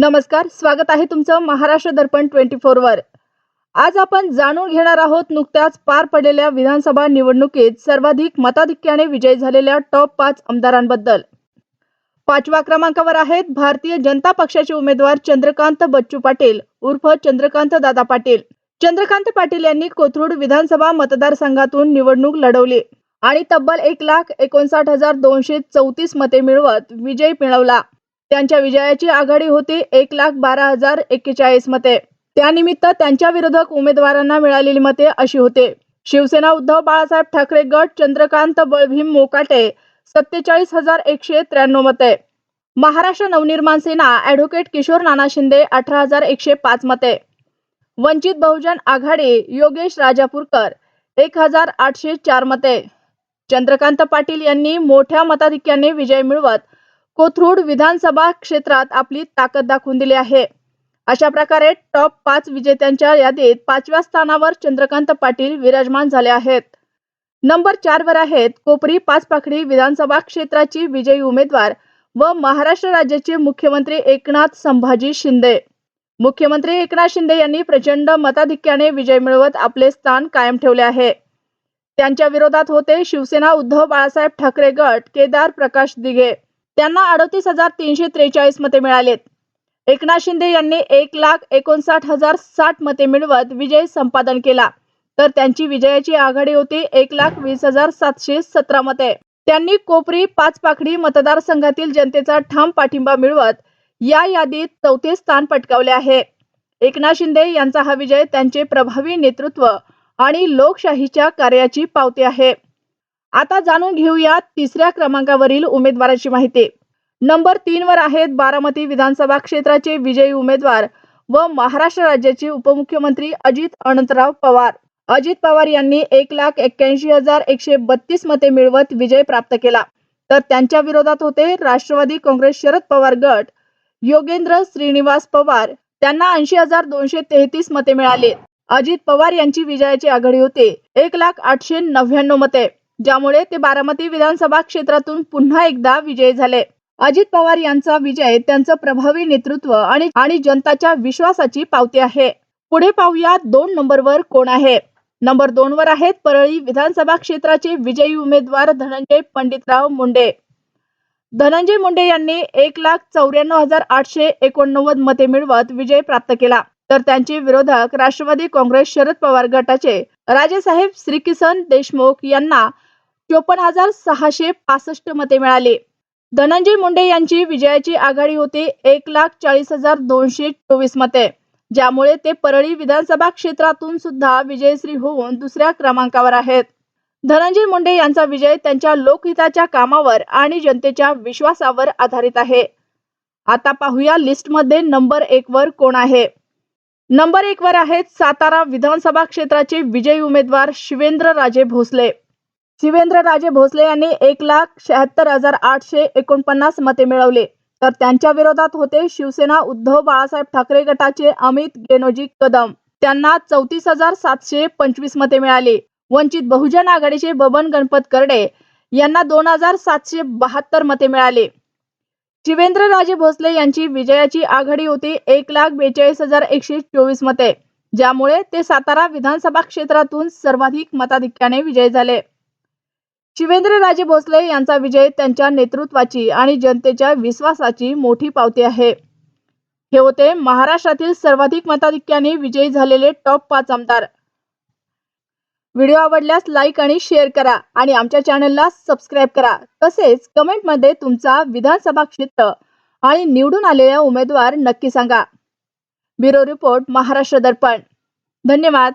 नमस्कार स्वागत आहे तुमचं महाराष्ट्र दर्पण ट्वेंटी फोर वर. आज आपण जाणून घेणार आहोत नुकत्याच पार पडलेल्या विधानसभा निवडणुकीत सर्वाधिक मताधिक्याने विजयी झालेल्या टॉप पाच आमदारांबद्दल. पाचव्या क्रमांकावर आहेत भारतीय जनता पक्षाचे उमेदवार चंद्रकांत बच्चू पाटील उर्फ चंद्रकांत दादा पाटील. चंद्रकांत पाटील यांनी कोथरूड विधानसभा मतदारसंघातून निवडणूक लढवली आणि तब्बल एक लाख एकोणसाठ हजार दोनशे चौतीस मते मिळवत विजय मिळवला. त्यांच्या विजयाची आघाडी होती एक लाख बारा हजार एक्केचाळीस मते. त्यानिमित्त त्यांच्या विरोधक उमेदवारांना मिळालेली मते अशी होते. शिवसेना उद्धव बाळासाहेब ठाकरे गट चंद्रकांत बळभीम मोकाटे सत्तेचाळीस हजार एकशे त्र्याण्णव मते. महाराष्ट्र नवनिर्माण सेना ॲडव्होकेट किशोर नाना शिंदे अठरा हजार एकशे पाच मते. वंचित बहुजन आघाडी योगेश राजापूरकर एक हजार आठशे चार मते. चंद्रकांत पाटील यांनी मोठ्या मताधिक्याने विजय मिळवत कोथरूड विधानसभा क्षेत्रात आपली ताकद दाखवून दिली आहे. अशा प्रकारे टॉप पाच विजेत्यांच्या यादीत पाचव्या स्थानावर चंद्रकांत पाटील विराजमान झाले आहेत. नंबर चार वर आहेत कोपरी पाचपाखडी विधानसभा क्षेत्राची विजयी उमेदवार व महाराष्ट्र राज्याचे मुख्यमंत्री एकनाथ संभाजी शिंदे. मुख्यमंत्री एकनाथ शिंदे यांनी प्रचंड मताधिक्याने विजय मिळवत आपले स्थान कायम ठेवले आहे. त्यांच्या विरोधात होते शिवसेना उद्धव बाळासाहेब ठाकरे गट केदार प्रकाश दिघे. त्यांना अडतीस हजार तीनशे त्रेचाळीस मते मिळालेत. एकनाथ शिंदे यांनी एक लाख एकोणसाठ हजार साठ मते मिळवत विजय संपादन केला. तर त्यांची विजयाची आघाडी होती एक लाख वीस हजार सातशे सतरा मते. त्यांनी कोपरी पाचपाखडी मतदारसंघातील जनतेचा ठाम पाठिंबा मिळवत या यादीत चौथे स्थान पटकावले आहे. एकनाथ शिंदे यांचा हा विजय त्यांचे प्रभावी नेतृत्व आणि लोकशाहीच्या कार्याची पावती आहे. आता जाणून घेऊया तिसऱ्या क्रमांकावरील उमेदवाराची माहिती. नंबर तीन वर आहेत बारामती विधानसभा क्षेत्राचे विजयी उमेदवार व महाराष्ट्र राज्याचे उपमुख्यमंत्री अजित अनंतराव पवार. अजित पवार यांनी एक लाख एक्क्याऐंशी हजार एकशे बत्तीस मते मिळवत विजय प्राप्त केला. तर त्यांच्या विरोधात होते राष्ट्रवादी काँग्रेस शरद पवार गट योगेंद्र श्रीनिवास पवार. त्यांना ऐंशी हजार दोनशे तेहतीस मते मिळाले. अजित पवार यांची विजयाची आघाडी होते एक लाख आठशे नव्याण्णव मते. ज्यामुळे ते बारामती विधानसभा क्षेत्रातून पुन्हा एकदा विजयी झाले. अजित पवार यांचा विजय त्यांचं प्रभावी नेतृत्व आणि आणि जनताच्या विश्वासाची पावती आहे. पुढे पाहूया दोन नंबरवर कोण आहे. नंबर दोन वर आहेत परळी विधानसभा क्षेत्राचे विजयी उमेदवार धनंजय पंडितराव मुंडे. धनंजय मुंडे यांनी एक लाख चौऱ्याण्णव हजार आठशे एकोणनव्वद मते मिळवत विजय प्राप्त केला. तर त्यांचे विरोधक राष्ट्रवादी काँग्रेस शरद पवार गटाचे राजेसाहेब श्रीकिसन देशमुख यांना चोपन्न हजार सहाशे पासष्ट मते मिळाले. धनंजय मुंडे यांची विजयाची आघाडी होती एक लाख चाळीस हजार दोनशे चोवीस मते. ज्यामुळे ते परळी विधानसभा क्षेत्रातून सुद्धा विजयश्री होऊन दुसऱ्या क्रमांकावर आहेत. धनंजय मुंडे यांचा विजय त्यांच्या लोकहिताच्या कामावर आणि जनतेच्या विश्वासावर आधारित आहे. आता पाहूया लिस्टमध्ये नंबर एक वर कोण आहे. नंबर एक वर आहेत सातारा विधानसभा क्षेत्राचे विजयी उमेदवार शिवेंद्र राजे भोसले. शिवेंद्रराजे भोसले यांनी एक लाख शहात्तर हजार आठशे एकोणपन्नास मते मिळवले. तर त्यांच्या विरोधात होते शिवसेना उद्धव बाळासाहेब ठाकरे गटाचे अमित गेनोजी कदम. त्यांना चौतीस हजार सातशे पंचवीस मते मिळाली. वंचित बहुजन आघाडीचे बबन गणपत करडे यांना दोन हजार सातशे बहात्तर मते मिळाले. शिवेंद्रराजे भोसले यांची विजयाची आघाडी होती एक लाख बेचाळीस हजार एकशे चोवीस मते. ज्यामुळे ते सातारा विधानसभा क्षेत्रातून सर्वाधिक मताधिक्याने विजयी झाले. शिवेंद्र राजे भोसले यांचा विजय त्यांच्या नेतृत्वाची आणि जनतेच्या विश्वासाची मोठी पावती आहे. हे होते महाराष्ट्रातील सर्वाधिक मताधिक्याने विजयी झालेले टॉप पाच आमदार. व्हिडिओ आवडल्यास लाईक आणि शेअर करा आणि आमच्या चॅनलला सबस्क्राईब करा. तसेच कमेंटमध्ये तुमचा विधानसभा क्षेत्र आणि निवडून आलेल्या उमेदवार नक्की सांगा. Bureau report Maharashtra Darpan. धन्यवाद.